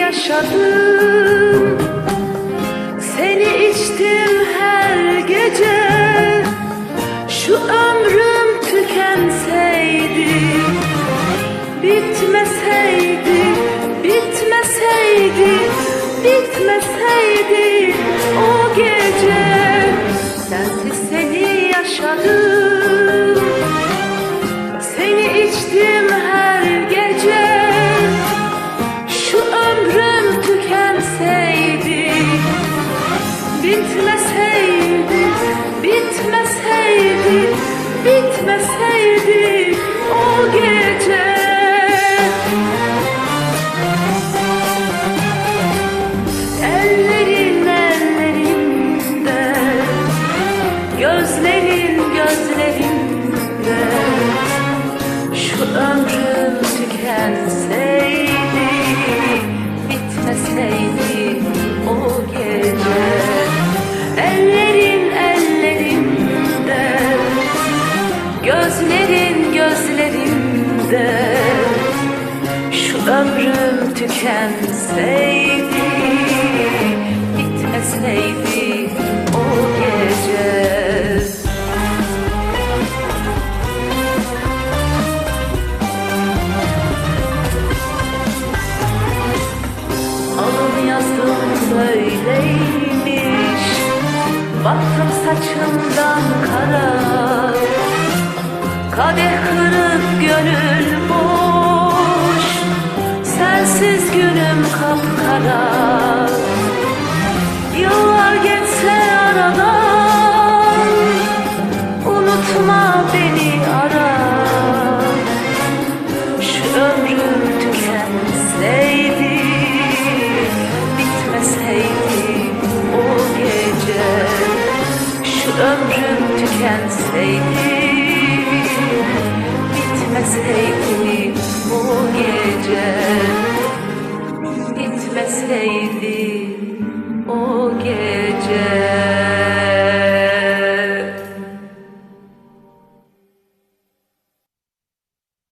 yaşadım. Seni içtim her gece. Şu ömrüm tükenseydi Bitmeseydi, bitmeseydi, bitmeseydi o gece. Sensiz seni yaşadım ömrüm tükenseydi Bitmeseydi o gece. Alın yazdım böyleymiş Baktım saçımdan kara. Kadeh kırık gönül tükenseydi Bitmeseydi bu gece. Bitmeseydi o gece.